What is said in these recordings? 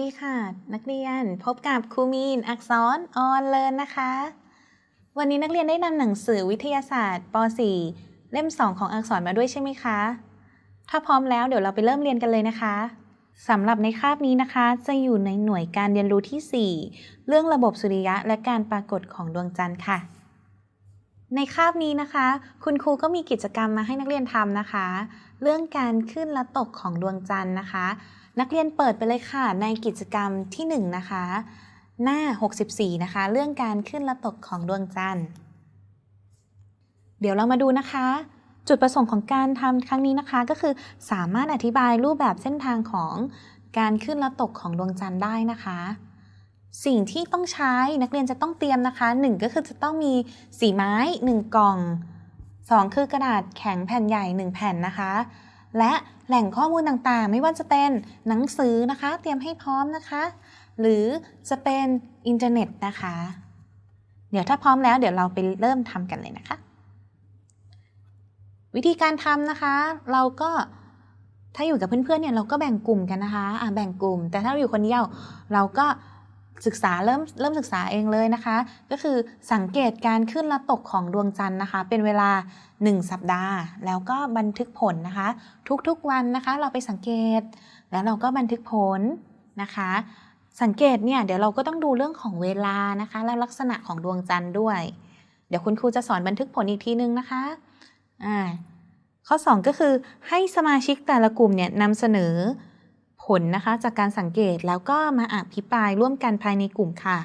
ดีค่ะ นักเรียนพบกับครูมีน อักษรออนเลินนะคะ วันนี้นักเรียนได้นำหนังสือวิทยาศาสตร์ป .4 เล่ม 2 ของอักษรมาด้วยใช่ไหมคะ ถ้าพร้อมแล้วเดี๋ยวเราไปเริ่มเรียนกันเลยนะคะสำหรับในคาบนี้นะคะ จะอยู่ในหน่วยการเรียนรู้ที่ 4 เรื่องระบบสุริยะและการปรากฏของดวงจันทร์ค่ะ ในคาบนี้นะคะ คุณครูก็มีกิจกรรมมาให้นักเรียนทำนะคะ เรื่องการขึ้นและตกของดวงจันทร์นะคะ นักเรียนเปิดไปเลยค่ะ ในกิจกรรมที่ 1 นะคะ หน้า 64 นะคะ เรื่องการขึ้นและตกของดวงจันทร์ เดี๋ยวเรามาดูนะคะ จุดประสงค์ของการทำครั้งนี้นะคะ ก็คือสามารถอธิบายรูปแบบเส้นทางของการขึ้นและตกของดวงจันทร์ได้นะคะ สิ่งที่ต้องใช้นักเรียนจะต้องเตรียมนะคะ 1 ก็คือจะต้องมีสีไม้ 1 กล่อง 2 คือกระดาษแข็งแผ่นใหญ่ 1 แผ่นนะคะ และ แหล่งข้อมูลต่างๆ ไม่ว่าจะเป็นหนังสือนะคะ เตรียมให้พร้อมนะคะ หรือจะเป็นอินเทอร์เน็ตนะคะ เดี๋ยวถ้าพร้อมแล้วเดี๋ยวเราไปเริ่มทำกันเลยนะคะ วิธีการทำนะคะ เราก็ถ้าอยู่กับเพื่อนๆเนี่ยเราก็แบ่งกลุ่มกันนะคะอ่าแบ่งกลุ่ม แต่ถ้าเราอยู่คนเดียวเราก็ ศึกษาเริ่มเริ่มศึกษาเองเลยนะคะ ก็คือสังเกตการขึ้นและตกของดวงจันทร์นะคะ เป็นเวลา 1 สัปดาห์ แล้วก็บันทึกผลนะคะ ทุกๆวันนะคะ เราไปสังเกต แล้วเราก็บันทึกผลนะคะ สังเกตเนี่ยเดี๋ยวเราก็ต้องดูเรื่องของเวลานะคะ แล้วลักษณะของดวงจันทร์ด้วย เดี๋ยวคุณครูจะสอนบันทึกผลอีกทีนึงนะคะอ่าข้อ 2 ก็คือให้สมาชิกแต่ละกลุ่มเนี่ยนำเสนอ ผลนะคะจากการสังเกตแล้วก็มาอภิปรายร่วมกันภายในกลุ่มค่ะ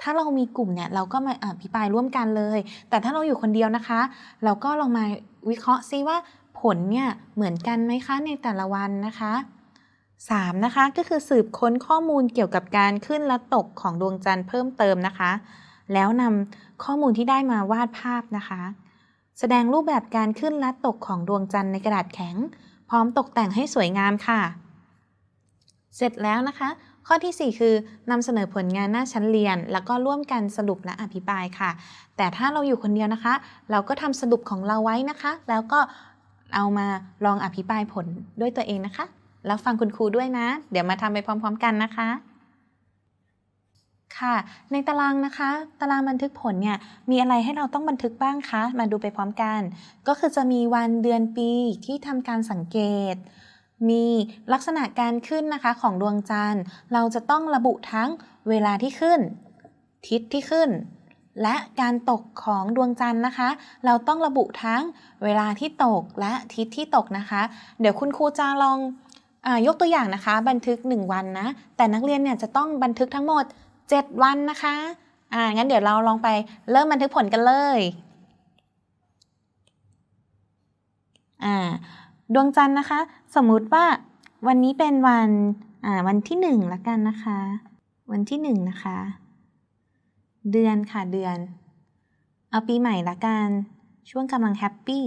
ถ้าเรามีกลุ่มเนี่ยเราก็มาอภิปรายร่วมกันเลย แต่ถ้าเราอยู่คนเดียวนะคะ เราก็ลองมาวิเคราะห์ซิว่าผลเนี่ยเหมือนกันไหมคะในแต่ละวันนะคะ 3. นะคะก็คือสืบค้นข้อมูลเกี่ยวกับการขึ้นและตกของดวงจันทร์เพิ่มเติมนะคะ แล้วนำข้อมูลที่ได้มาวาดภาพนะคะ แสดงรูปแบบการขึ้นและตกของดวงจันทร์ในกระดาษแข็ง พร้อมตกแต่งให้สวยงามค่ะ เสร็จแล้วนะคะ ข้อที่ 4 คือนำเสนอผลงานหน้าชั้นเรียน แล้วก็ร่วมกันสรุปและอภิปรายค่ะ แต่ถ้าเราอยู่คนเดียวนะคะ เราก็ทำสรุปของเราไว้นะคะ แล้วก็เอามาลองอภิปรายผลด้วยตัวเองนะคะ แล้วฟังคุณครูด้วยนะ เดี๋ยวมาทำไปพร้อม ๆ กันนะคะค่ะ ในตารางนะคะ ตารางบันทึกผลเนี่ย มีอะไรให้เราต้องบันทึกบ้างคะ มาดูไปพร้อมกัน ก็คือจะมีวันเดือนปีที่ทำการสังเกต มีลักษณะการขึ้นนะคะของดวงจันทร์ เราจะต้องระบุทั้งเวลาที่ขึ้น ทิศที่ขึ้น และการตกของดวงจันทร์นะคะ เราต้องระบุทั้งเวลาที่ตกและทิศที่ตกนะคะ เดี๋ยวคุณครูจะลองอยกตัวอย่างนะคะ บันทึก 1 วันนะ แต่นักเรียนเนี่ยจะต้องบันทึกทั้งหมด 7 วันนะคะอ่างั้นเดี๋ยวเราลองไปเริ่มบันทึกผลกันเลยอ่า ดวงจันทร์นะคะ สมมุติว่าวันนี้เป็นวันอ่าวันที่หนึ่งละกันนะคะ วันที่หนึ่งนะคะ เดือนค่ะเดือน เอาปีใหม่ละกัน ช่วงกำลังแฮปปี้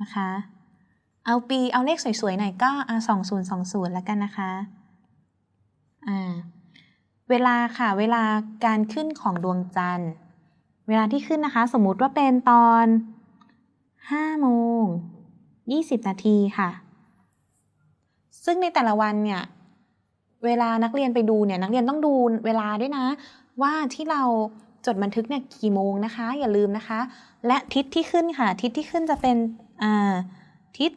นะคะ เอาปีเอาเลขสวยๆหน่อยก็เอาสองศูนย์สองศูนย์ละกันนะคะอ่าเวลาค่ะ เวลาการขึ้นของดวงจันทร์ เวลาที่ขึ้นนะคะ สมมุติว่าเป็นตอน5โมง 20 นาทีค่ะ ซึ่งในแต่ละวันเนี่ยเวลานักเรียนไปดูเนี่ยนักเรียนต้องดูเวลาด้วยนะ ว่าที่เราจดบันทึกเนี่ยกี่โมงนะคะ อย่าลืมนะคะ และทิศที่ขึ้นค่ะ ทิศที่ขึ้นจะเป็นทิศ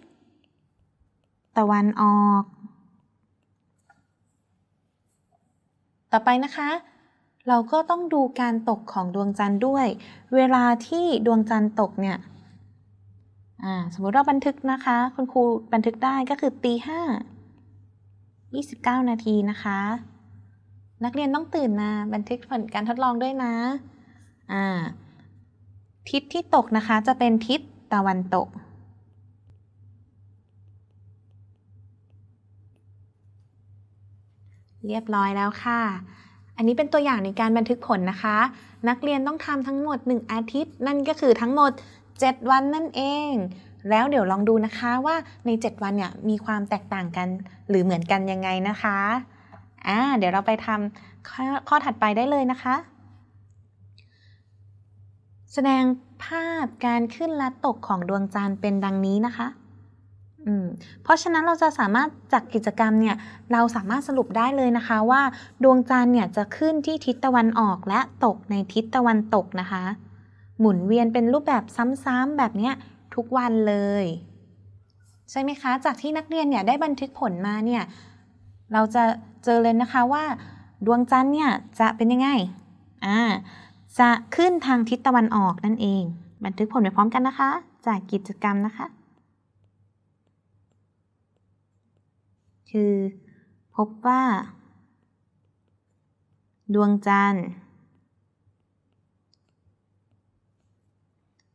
ตะวันออก ต่อไปนะคะ เราก็ต้องดูการตกของดวงจันทร์ด้วย เวลาที่ดวงจันทร์ตกเนี่ย อ่าสมมุติเราบันทึกนะคะ คุณครูบันทึกได้ก็คือตีห้ายี่สิบเก้านาทีนะคะ นักเรียนต้องตื่นมาบันทึกผลการทดลองด้วยนะอ่าทิศที่ตกนะคะจะเป็นทิศตะวันตก เรียบร้อยแล้วค่ะอันนี้เป็นตัวอย่างในการบันทึกผลนะคะ นักเรียนต้องทำทั้งหมด 1 อาทิตย์ นั่นก็คือทั้งหมด 7 วันนั่นเอง แล้วเดี๋ยวลองดูนะคะว่าใน 7 วันเนี่ยมีความแตกต่างกันหรือเหมือนกันยังไงนะคะอ่าเดี๋ยวเราไปทำข้อข้อถัดไปได้เลยนะคะ แสดงภาพการขึ้นและตกของดวงจันทร์เป็นดังนี้นะคะอืมเพราะฉะนั้นเราจะสามารถจากกิจกรรมเนี่ยเราสามารถสรุปได้เลยนะคะว่า ดวงจันทร์เนี่ยจะขึ้นที่ทิศตะวันออกและตกในทิศตะวันตกนะคะ หมุนเวียนเป็นรูปแบบซ้ำๆแบบนี้ทุกวันเลย ใช่ไหมคะ จากที่นักเรียนเนี่ยได้บันทึกผลมาเนี่ยเราจะเจอเลยนะคะว่า ดวงจันทร์เนี่ยจะเป็นยังไงอ่าจะขึ้นทางทิศตะวันออกนั่นเอง บันทึกผลไปพร้อมกันนะคะ จากกิจกรรมนะคะ คือพบว่า ดวงจันทร์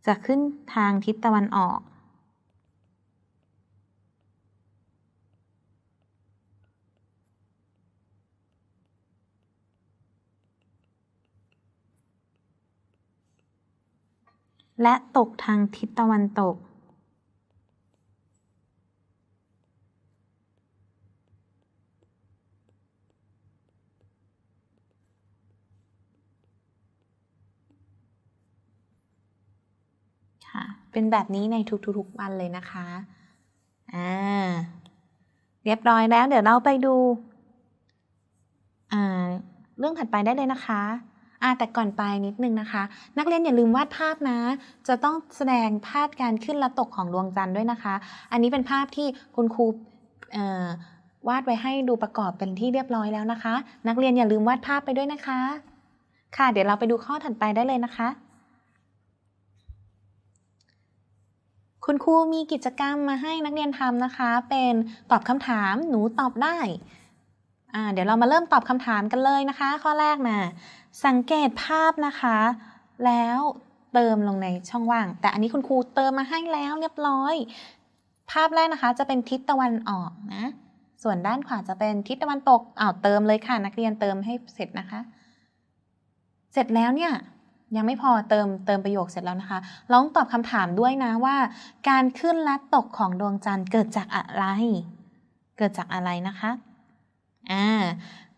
จะขึ้นทางทิศตะวันออก และตกทางทิศตะวันตก ค่ะ เป็นแบบนี้ในทุกๆวันเลยนะคะอ่าเรียบร้อยแล้ว เดี๋ยวเราไปดูอ่าเรื่องถัดไปได้เลยนะคะอ่าแต่ก่อนไปนิดนึงนะคะ นักเรียนอย่าลืมวาดภาพนะ จะต้องแสดงภาพการขึ้นและตกของดวงจันทร์ด้วยนะคะ อันนี้เป็นภาพที่คุณครูวาดไว้ให้ดูประกอบเป็นที่เรียบร้อยแล้วนะคะ นักเรียนอย่าลืมวาดภาพไปด้วยนะคะ ค่ะ เดี๋ยวเราไปดูข้อถัดไปได้เลยนะคะ คุณครูมีกิจกรรมมาให้นักเรียนทำนะคะ เป็นตอบคำถามหนูตอบได้ เดี๋ยวเรามาเริ่มตอบคำถามกันเลยนะคะ ข้อแรกนะสังเกตภาพนะคะ แล้วเติมลงในช่องว่าง แต่อันนี้คุณครูเติมมาให้แล้วเรียบร้อย ภาพแรกนะคะ จะเป็นทิศตะวันออกนะ ส่วนด้านขวาจะเป็นทิศตะวันตกอ้าวเติมเลยค่ะนักเรียนเติมให้เสร็จนะคะ เสร็จแล้วเนี่ย ยังไม่พอเติมเติมประโยคเสร็จแล้วนะคะลองตอบคำถามด้วยนะว่า การขึ้นและตกของดวงจันทร์เกิดจากอะไร เกิดจากอะไรนะคะอ่า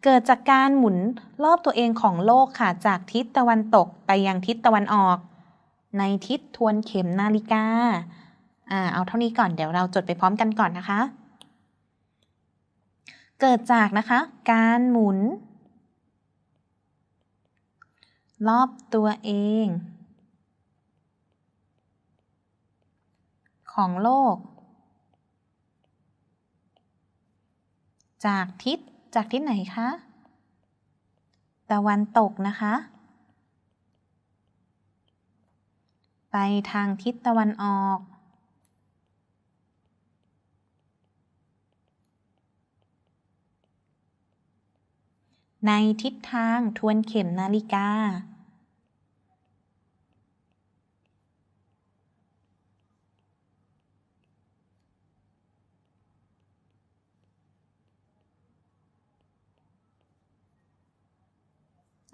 เกิดจากการหมุนรอบตัวเองของโลกค่ะ จากทิศตะวันตกไปยังทิศตะวันออก ในทิศทวนเข็มนาฬิกาอ่าเอาเท่านี้ก่อนเดี๋ยวเราจดไปพร้อมกันก่อนนะคะ เกิดจากนะคะ การหมุน รอบตัวเอง ของโลก จากทิศจากทิศไหนคะ ตะวันตกนะคะ ไปทางทิศตะวันออก ในทิศทางทวนเข็มนาฬิกา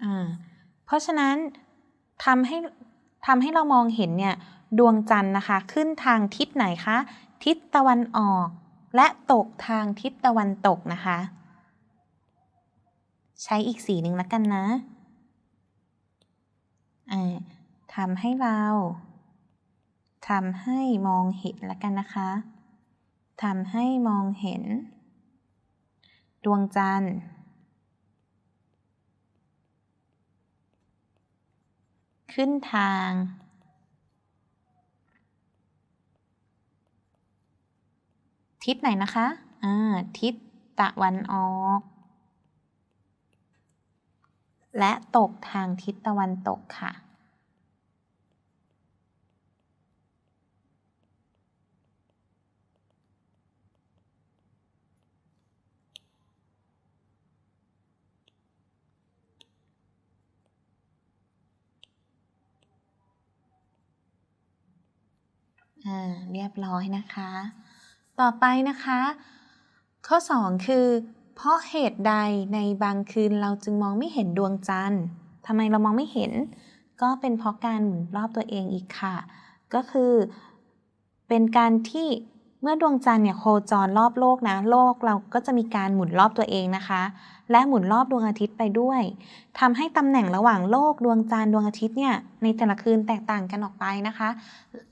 อ่าเพราะฉะนั้นทำให้ทำให้เรามองเห็นเนี่ยดวงจันทร์นะคะ ขึ้นทางทิศไหนคะ ทิศตะวันออก และตกทางทิศตะวันตกนะคะ ใช้อีกสีหนึ่งแล้วกันนะทำให้เราทำให้มองเห็นแล้วกันนะคะทำให้มองเห็น ดวงจันทร์ ขึ้นทาง ทิศไหนนะคะ อ่า ทิศตะวันออก และตกทางทิศตะวันตกค่ะอ่าเรียบร้อยนะคะ ต่อไปนะคะ ข้อ 2 คือ เพราะเหตุใดในบางคืนเราจึงมองไม่เห็นดวงจันทร์ทำไมเรามองไม่เห็น ก็เป็นเพราะการหมุนรอบตัวเองอีกค่ะ ก็คือเป็นการที่เมื่อดวงจันทร์เนี่ยโคจรรอบโลกนะ โลกเราก็จะมีการหมุนรอบตัวเองนะคะ และหมุนรอบดวงอาทิตย์ไปด้วยทำให้ตำแหน่งระหว่างโลกดวงจันทร์ดวงอาทิตย์เนี่ยในแต่ละคืนแตกต่างกันออกไปนะคะ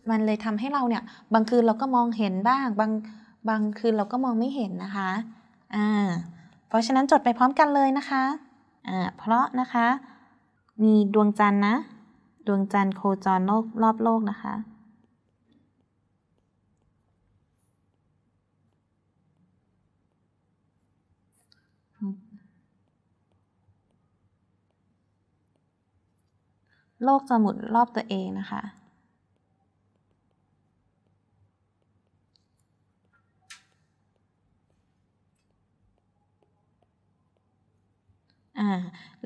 มันเลยทำให้เราเนี่ยบางคืนเราก็มองเห็นบ้าง บางบางคืนเราก็มองไม่เห็นนะคะ อ่าเพราะฉะนั้นจดไปพร้อมกันเลยนะคะอ่าเพราะนะคะ มีดวงจันทร์นะ ดวงจันทร์โคจรโลกรอบโลกนะคะโลกจะหมุนรอบตัวเองนะคะ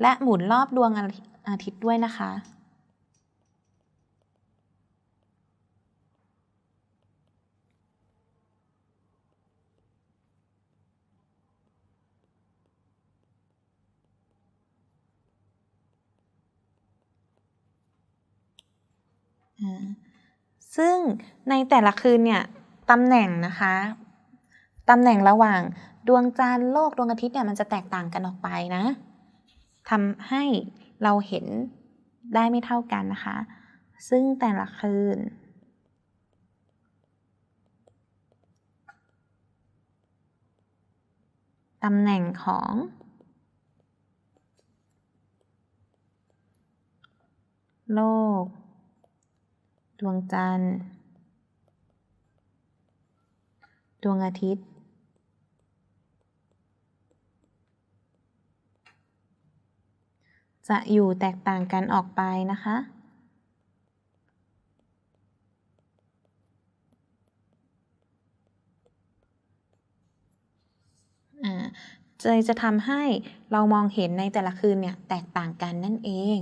และหมุนรอบดวงอาทิตย์ด้วยนะคะ ซึ่งในแต่ละคืนเนี่ยตำแหน่งนะคะตำแหน่งระหว่างดวงจันทร์โลกดวงอาทิตย์เนี่ยมันจะแตกต่างกันออกไปนะ ทำให้เราเห็นได้ไม่เท่ากันนะคะ ซึ่งแต่ละคืน ตำแหน่งของโลก ดวงจันทร์ ดวงอาทิตย์ จะอยู่แตกต่างกันออกไปนะคะอ่าจะจะทำให้เรามองเห็นในแต่ละคืนเนี่ยแตกต่างกันนั่นเอง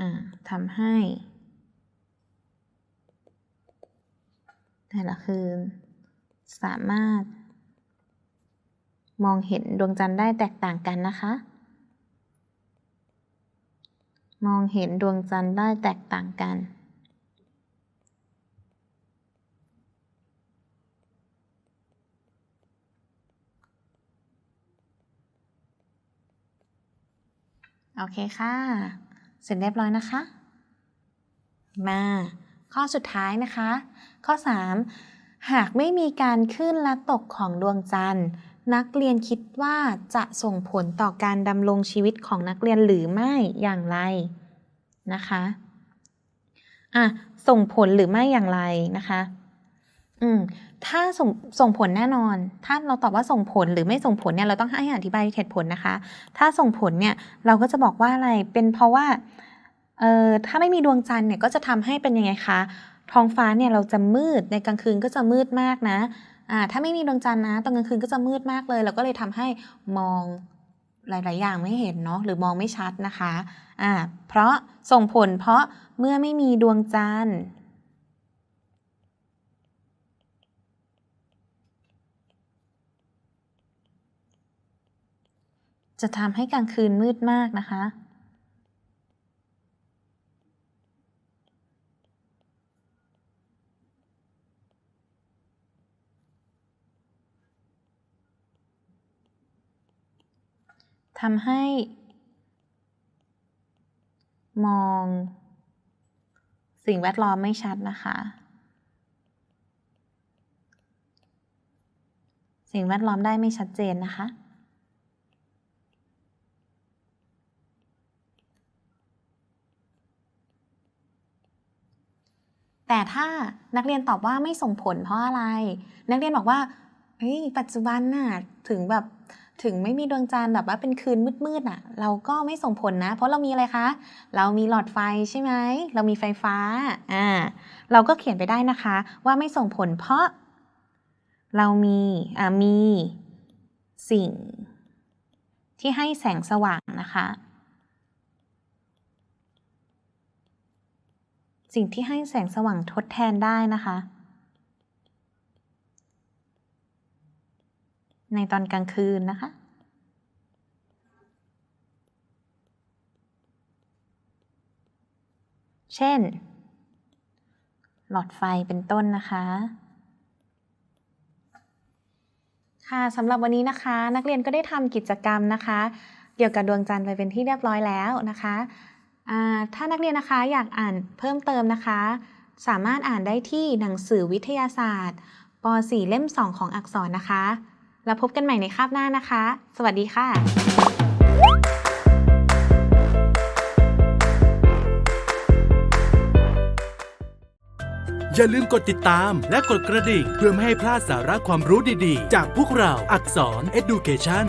อ่าทำให้ แต่ละคืนสามารถ มองเห็นดวงจันทร์ได้แตกต่างกันนะคะ มองเห็นดวงจันทร์ได้แตกต่างกัน โอเคค่ะ เสร็จเรียบร้อยนะคะ มาข้อสุดท้ายนะคะ ข้อ 3 หากไม่มีการขึ้นและตกของดวงจันทร์ นักเรียนคิดว่าจะส่งผลต่อการดำรงชีวิตของนักเรียนหรือไม่อย่างไรนะคะอะส่งผลหรือไม่อย่างไรนะคะอืมถ้าส่งส่งผลแน่นอน ถ้าเราตอบว่าส่งผลหรือไม่ส่งผลเนี่ยเราต้องให้อธิบายเหตุผลนะคะ ถ้าส่งผลเนี่ยเราก็จะบอกว่าอะไรเป็นเพราะว่าเอ่อถ้าไม่มีดวงจันทร์เนี่ยก็จะทำให้เป็นยังไงคะท้องฟ้าเนี่ยเราจะมืดในกลางคืนก็จะมืดมากนะ อ่าถ้าไม่มีดวงจันทร์นะตอนกลางคืนก็จะมืดมากเลยเราก็เลยทำให้มองหลาย ๆ อย่างไม่เห็นเนาะหรือมองไม่ชัดนะคะอ่าเพราะส่งผลเพราะเมื่อไม่มีดวงจันทร์จะทำให้กลางคืนมืดมากนะคะ ทำให้ มองสิ่งแวดล้อมไม่ชัดนะคะ สิ่งแวดล้อมได้ไม่ชัดเจนนะคะ แต่ถ้านักเรียนตอบว่าไม่ส่งผลเพราะอะไร นักเรียนบอกว่าเฮ้ยปัจจุบันน่ะถึงแบบ ถึงไม่มีดวงจันทร์แบบว่าเป็นคืนมืดๆน่ะ เราก็ไม่ส่งผลนะ เพราะเรามีอะไรคะ เรามีหลอดไฟใช่ไหม เรามีไฟฟ้า อ่า เราก็เขียนไปได้นะคะ ว่าไม่ส่งผลเพราะ เรามีอ่ามีสิ่ง ที่ให้แสงสว่างนะคะ สิ่งที่ให้แสงสว่างทดแทนได้นะคะ ในตอนกลางคืนนะคะ เช่น หลอดไฟเป็นต้นนะคะ ค่ะสำหรับวันนี้นะคะ นักเรียนก็ได้ทำกิจกรรมนะคะ เกี่ยวกับดวงจันทร์ไปเป็นที่เรียบร้อยแล้วนะคะถ้านักเรียนนะคะอยากอ่านเพิ่มเติมนะคะ สามารถอ่านได้ที่หนังสือวิทยาศาสตร์ป .4 เล่ม 2 ของอักษรนะคะ แล้วพบกันใหม่ในคาบหน้านะคะ สวัสดีค่ะอย่าลืมกดติดตามและกดกระดิ่งเพื่อไม่ให้พลาดสาระความรู้ดีๆ จากพวกเราอักษร Education